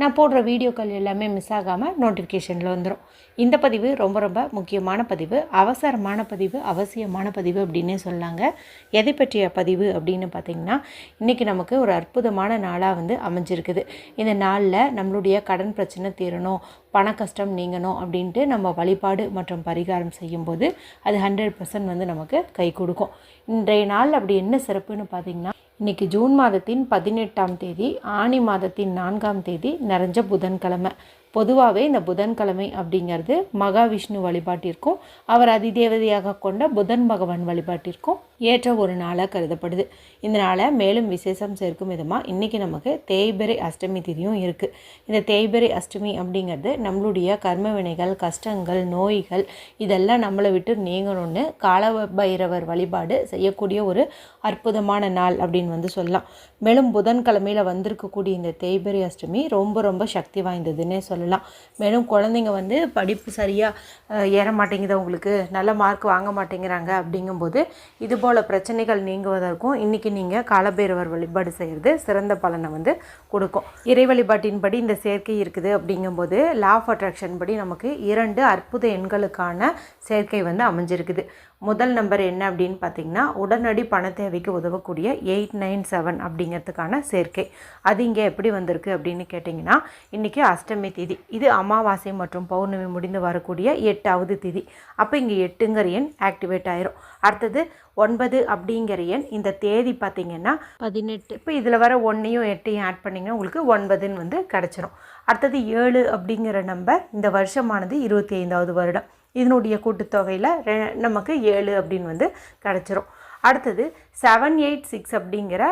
நான் போடுற வீடியோக்கள் எல்லாமே மிஸ் ஆகாமல் நோட்டிஃபிகேஷனில் வந்துடும் இந்த பதிவு ரொம்ப ரொம்ப முக்கியமான பதிவு அவசரமான பதிவு அவசியமான பதிவு அப்படின்னே சொல்லாங்க. எதை பற்றிய பதிவு அப்படின்னு பார்த்திங்கன்னா இன்றைக்கி நமக்கு ஒரு அற்புதமான நாளாக வந்து அமைஞ்சிருக்குது. இந்த நாளில் நம்மளுடைய கடன் பிரச்சனை தீரணும் பண கஷ்டம் நீங்கணும் அப்படின்ட்டு நம்ம வழிபாடு மற்றும் பரிகாரம் செய்யும்போது அது ஹண்ட்ரட் பர்சன்ட் வந்து நமக்கு கை கொடுக்கும். இன்றைய நாள் அப்படி என்ன சிறப்புன்னு பார்த்திங்கன்னா இன்றைக்கி ஜூன் மாதத்தின் பதினெட்டாம் தேதி ஆனி மாதத்தின் நான்காம் தேதி நிறைஞ்ச புதன்கிழமை. பொதுவாகவே இந்த புதன்கிழமை அப்படிங்கிறது மகாவிஷ்ணு வழிபாட்டிற்கும் அவர் அதிதேவதையாக கொண்ட புதன் பகவான் வழிபாட்டிற்கும் ஏற்ற ஒரு நாளாக கருதப்படுது. இந்த நாளை மேலும் விசேஷம் சேர்க்கும் விதமாக இன்றைக்கி நமக்கு தேய்பிரை அஷ்டமி திதியும் இருக்குது இந்த தேய்பிரை அஷ்டமி அப்படிங்கிறது நம்மளுடைய கர்ம வினைகள் கஷ்டங்கள் நோய்கள் இதெல்லாம் நம்மளை விட்டு நீங்கணும்னு கால பைரவர் வழிபாடு செய்யக்கூடிய ஒரு அற்புதமான நாள் அப்படின்னு வந்து சொல்லலாம். மேலும் புதன்கிழமையில் வந்திருக்கக்கூடிய இந்த தேய்பிரை அஷ்டமி ரொம்ப ரொம்ப சக்தி வாய்ந்ததுன்னே சொல்லலாம். மேலும் குழந்தைங்க வந்து படிப்பு சரியாக ஏற மாட்டேங்குது அவங்களுக்கு நல்ல மார்க் வாங்க மாட்டேங்கிறாங்க அப்படிங்கும்போது இது போல் பிரச்சனைகள் நீங்குவதற்கும் இன்றைக்கி நீங்கள் காலபேரவர் வழிபாடு செய்கிறது சிறந்த பலனை வந்து கொடுக்கும். இறை வழிபாட்டின்படி இந்த சேர்க்கை இருக்குது அப்படிங்கும்போது லா ஆஃப் அட்ராக்ஷன் படி நமக்கு இரண்டு அற்புத எண்களுக்கான சேர்க்கை வந்து அமைஞ்சிருக்குது. முதல் நம்பர் என்ன அப்படின்னு பார்த்தீங்கன்னா உடனடி பண தேவைக்கு உதவக்கூடிய எயிட் நைன் செவன் அப்படிங்கிறதுக்கான சேர்க்கை. அது இங்கே எப்படி வந்திருக்கு அப்படின்னு கேட்டிங்கன்னா இன்றைக்கி அஷ்டமி திதி. இது அமாவாசை மற்றும் பௌர்ணமி முடிந்து வரக்கூடிய எட்டாவது திதி. அப்போ இங்கே எட்டுங்கிற எண் ஆக்டிவேட் ஆயிரும். அடுத்தது ஒன்பது அப்படிங்கிற எண் இந்த தேதி பார்த்தீங்கன்னா பதினெட்டு. இப்போ இதில் வர ஒன்றையும் எட்டையும் ஆட் பண்ணிங்கன்னா உங்களுக்கு ஒன்பதுன்னு வந்து கிடச்சிரும். அடுத்தது ஏழு அப்படிங்கிற நம்பர் இந்த வருஷமானது இருபத்தி ஐந்தாவது வருடம். இதனுடைய கூட்டுத்தொகையில் ரெ நமக்கு ஏழு அப்படின்னு வந்து கிடச்சிரும். அடுத்தது செவன் எயிட் சிக்ஸ் அப்படிங்கிற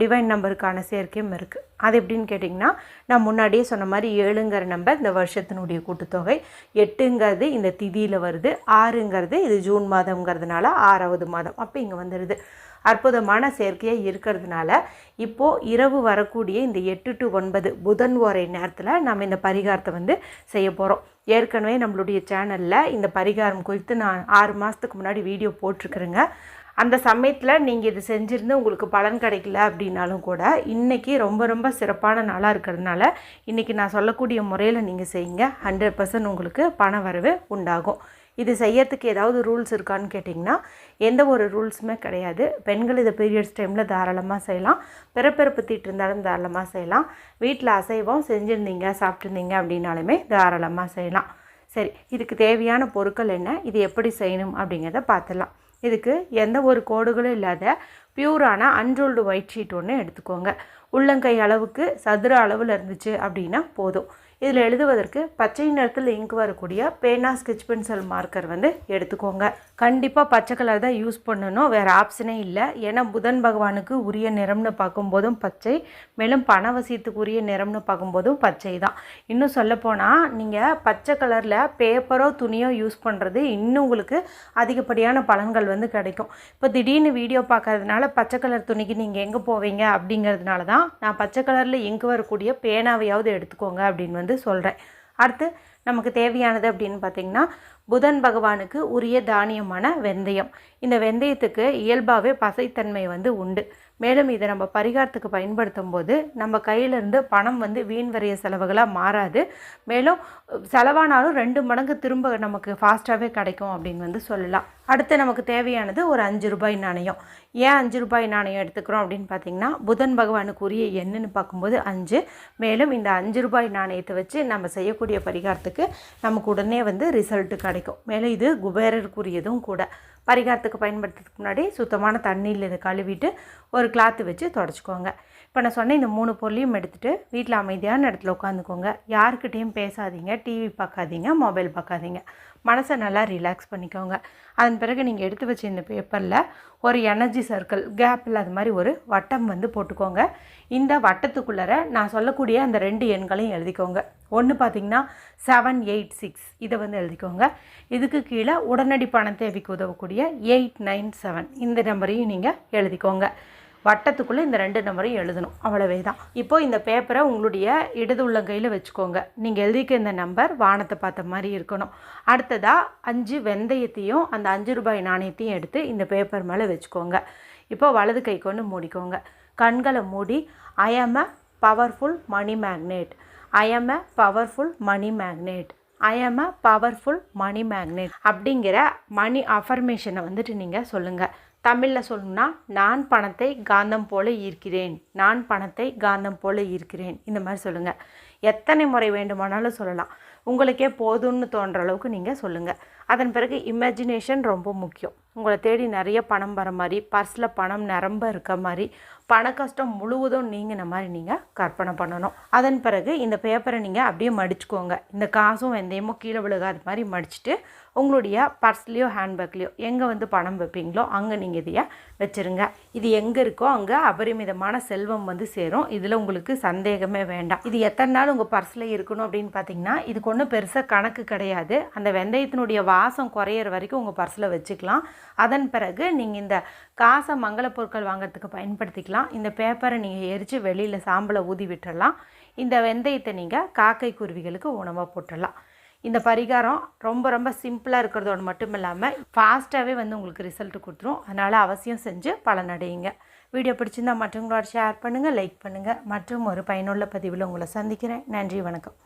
டிவைன் நம்பருக்கான சேர்க்கையும் இருக்குது அது எப்படின்னு கேட்டிங்கன்னா நான் முன்னாடியே சொன்ன மாதிரி ஏழுங்கிற நம்பர் இந்த வருஷத்தினுடைய கூட்டுத்தொகை எட்டுங்கிறது இந்த திதியில் வருது ஆறுங்கிறது இது ஜூன் மாதங்கிறதுனால ஆறாவது மாதம். அப்போ இங்கே வந்துடுது அற்புதமான சேர்க்கையாக இருக்கிறதுனால இப்போது இரவு வரக்கூடிய இந்த எட்டு டு ஒன்பது புதன் ஓரை நேரத்தில் நம்ம இந்த பரிகாரத்தை வந்து செய்ய போகிறோம் ஏற்கனவே நம்மளுடைய சேனலில் இந்த பரிகாரம் குறித்து நான் ஆறு மாதத்துக்கு முன்னாடி வீடியோ போட்டிருக்கிறேங்க. அந்த சமயத்தில் நீங்கள் இது செஞ்சுருந்து உங்களுக்கு பலன் கிடைக்கல அப்படின்னாலும் கூட இன்றைக்கி ரொம்ப ரொம்ப சிறப்பான நாளாக இருக்கிறதுனால இன்றைக்கி நான் சொல்லக்கூடிய முறையில் நீங்கள் செய்யுங்க. ஹண்ட்ரட் பர்சன்ட் உங்களுக்கு பண வரவு உண்டாகும். இது செய்யறதுக்கு ஏதாவது ரூல்ஸ் இருக்கான்னு கேட்டிங்கன்னா எந்த ஒரு ரூல்ஸுமே கிடையாது. பெண்கள் இதை பீரியட்ஸ் டைமில் தாராளமாக செய்யலாம். பிறப்பிறப்பு தீட்டு இருந்தாலும் தாராளமாக செய்யலாம். வீட்டில் அசைவம் செஞ்சுருந்தீங்க சாப்பிட்ருந்தீங்க அப்படின்னாலுமே தாராளமாக செய்யலாம். சரி இதுக்கு தேவையான பொருட்கள் என்ன? இது எப்படி செய்யணும் அப்படிங்கிறத பார்த்துடலாம். இதுக்கு எந்த ஒரு கோடுகளும் இல்லாத பியூரான அன்ரோல்டு ஒயிட் ஷீட் ஒன்று எடுத்துக்கோங்க. உள்ளங்கை அளவுக்கு சதுர அளவில் இருந்துச்சு அப்படின்னா போதும். இதில் எழுதுவதற்கு பச்சை நிறத்தில் இங்கு வரக்கூடிய பேனா ஸ்கெச் பென்சில் மார்க்கர் வந்து எடுத்துக்கோங்க. கண்டிப்பாக பச்சை கலர் தான் யூஸ் பண்ணணும். வேறு ஆப்ஷனே இல்லை. ஏன்னா புதன் பகவானுக்கு உரிய நிறம்னு பார்க்கும்போதும் பச்சை. மேலும் பணவசியத்துக்கு உரிய நிறம்னு பார்க்கும்போதும் பச்சை தான். இன்னும் சொல்லப்போனால் நீங்கள் பச்சை கலரில் பேப்பரோ துணியோ யூஸ் பண்ணுறது இன்னும் உங்களுக்கு அதிகப்படியான பலன்கள் வந்து கிடைக்கும். இப்போ திடீர்னு வீடியோ பார்க்கறதுனால பச்சை கலர் துணிக்கு நீங்கள் எங்கே போவீங்க அப்படிங்கிறதுனால தான் நான் பச்சை கலரில் இங்கு வரக்கூடிய பேனாவையாவது எடுத்துக்கோங்க அப்படின்னு வந்து சொல்கிறேன் அடுத்து நமக்கு தேவையானது அப்படின்னு பார்த்திங்கன்னா புதன் பகவானுக்கு உரிய தானியமான வெந்தயம். இந்த வெந்தயத்துக்கு இயல்பாகவே பசைத்தன்மை வந்து உண்டு. மேலும் இதை நம்ம பரிகாரத்துக்கு பயன்படுத்தும் போது நம்ம கையிலேருந்து பணம் வந்து வீண் வரைய செலவுகளாக மாறாது. மேலும் செலவானாலும் ரெண்டு மடங்கு திரும்ப நமக்கு ஃபாஸ்ட்டாகவே கிடைக்கும் அப்படின்னு வந்து சொல்லலாம். அடுத்து நமக்கு தேவையானது ஒரு அஞ்சு ரூபாய் நாணயம். ஏன் அஞ்சு ரூபாய் நாணயம் எடுத்துக்கிறோம் அப்படின்னு பார்த்தீங்கன்னா புதன் பகவானுக்கு உரிய எண்ணுன்னு பார்க்கும்போது அஞ்சு. மேலும் இந்த அஞ்சு ரூபாய் நாணயத்தை வச்சு நம்ம செய்யக்கூடிய பரிகாரத்துக்கு நமக்கு உடனே வந்து ரிசல்ட்டு கிடைக்கும். மேலும் இது குபேரருக்குரியதும் கூட. பரிகாரத்துக்கு பயன்படுத்துறதுக்கு முன்னாடி சுத்தமான தண்ணியில் இதை கழுவிட்டு ஒரு கிளாத்து வச்சு தொடச்சிக்கோங்க. இப்போ நான் சொன்ன இந்த மூணு பொருளையும் எடுத்துகிட்டு வீட்டில் அமைதியான இடத்துல உட்காந்துக்கோங்க. யாருக்கிட்டேயும் பேசாதீங்க டிவி பார்க்காதீங்க மொபைல் பார்க்காதீங்க. மனசை நல்லா ரிலாக்ஸ் பண்ணிக்கோங்க. அதன் பிறகு நீங்கள் எடுத்து வச்ச இந்த பேப்பரில் ஒரு எனர்ஜி சர்க்கிள் கேப் இல்லாத மாதிரி ஒரு வட்டம் வந்து போட்டுக்கோங்க. இந்த வட்டத்துக்குள்ளே நான் சொல்லக்கூடிய அந்த ரெண்டு எண்களையும் எழுதிக்கோங்க. ஒன்று பார்த்தீங்கன்னா செவன் எயிட் சிக்ஸ் இதை வந்து எழுதிக்கோங்க. இதுக்கு கீழே உடனடி பண தேவைக்கு உதவக்கூடிய எயிட் நைன் செவன் இந்த நம்பரையும் நீங்கள் எழுதிக்கோங்க. வட்டத்துக்குள்ளே இந்த ரெண்டு நம்பரையும் எழுதணும். அவ்வளவே தான் இப்போது இந்த பேப்பரை உங்களுடைய இடது உள்ளங்கையில் வச்சுக்கோங்க. நீங்கள் எழுதிக்க இந்த நம்பர் வானத்தை பார்த்த மாதிரி இருக்கணும். அடுத்ததாக அஞ்சு வெந்தயத்தையும் அந்த அஞ்சு ரூபாய் நாணயத்தையும் எடுத்து இந்த பேப்பர் மேலே வச்சுக்கோங்க. இப்போ வலது கை கொண்டு மூடிக்கோங்க. கண்களை மூடி I am a powerful money magnet I am a powerful money magnet I am a powerful money magnet அப்படிங்கிற மணி அஃபர்மேஷனை வந்துட்டு நீங்கள் சொல்லுங்கள் தமிழில் சொல்லணும்னா நான் பணத்தை காந்தம் போல ஈர்க்கிறேன். நான் பணத்தை காந்தம் போல ஈர்க்கிறேன். இந்த மாதிரி சொல்லுங்கள் எத்தனை முறை வேண்டுமானாலும் சொல்லலாம். உங்களுக்கே போதும்னு தோன்ற அளவுக்கு நீங்கள் சொல்லுங்கள் அதன் பிறகு இமேஜினேஷன் ரொம்ப முக்கியம். உங்களை தேடி நிறைய பணம் வர மாதிரி பர்ஸில் பணம் நிரம்ப இருக்க மாதிரி பண கஷ்டம் முழுவதும் நீங்கின மாதிரி நீங்கள் கற்பனை பண்ணணும். அதன் பிறகு இந்த பேப்பரை நீங்கள் அப்படியே மடிச்சுக்கோங்க. இந்த காசும் வெந்தயமும் கீழே விழுகாத மாதிரி மடிச்சுட்டு உங்களுடைய பர்ஸ்லேயோ ஹேண்ட்பேக்லேயோ எங்கே வந்து பணம் வைப்பீங்களோ அங்கே நீங்கள் இதையே வச்சுருங்க. இது எங்கே இருக்கோ அங்கே அபரிமிதமான செல்வம் வந்து சேரும். இதில் உங்களுக்கு சந்தேகமே வேண்டாம். இது எத்தனை நாள் உங்கள் பர்ஸில் இருக்கணும் அப்படின்னு பார்த்தீங்கன்னா இதுக்கு ஒன்றும் பெருசாக கணக்கு கிடையாது. அந்த வெந்தயத்தினுடைய வா வாசம் குறையிற வரைக்கும் உங்கள் பர்ஸில் வச்சுக்கலாம். அதன் பிறகு நீங்கள் இந்த காசை மங்கள பொருட்கள் வாங்குறதுக்கு பயன்படுத்திக்கலாம். இந்த பேப்பரை நீங்கள் எரித்து வெளியில் சாம்பலை ஊதி விட்டுறலாம். இந்த வெந்தயத்தை நீங்கள் காக்கை குருவிகளுக்கு உணவாக போட்டுடலாம் இந்த பரிகாரம் ரொம்ப ரொம்ப சிம்பிளாக இருக்கிறதோடு மட்டும் இல்லாமல் ஃபாஸ்ட்டாகவே வந்து உங்களுக்கு ரிசல்ட் கொடுத்துரும். அதனால் அவசியம் செஞ்சு பலனடையுங்க. வீடியோ பிடிச்சிருந்தா மற்றவங்களோட ஷேர் பண்ணுங்கள் லைக் பண்ணுங்கள் மற்றும் ஒரு பயனுள்ள பதிவில் உங்களை சந்திக்கிறேன். நன்றி வணக்கம்.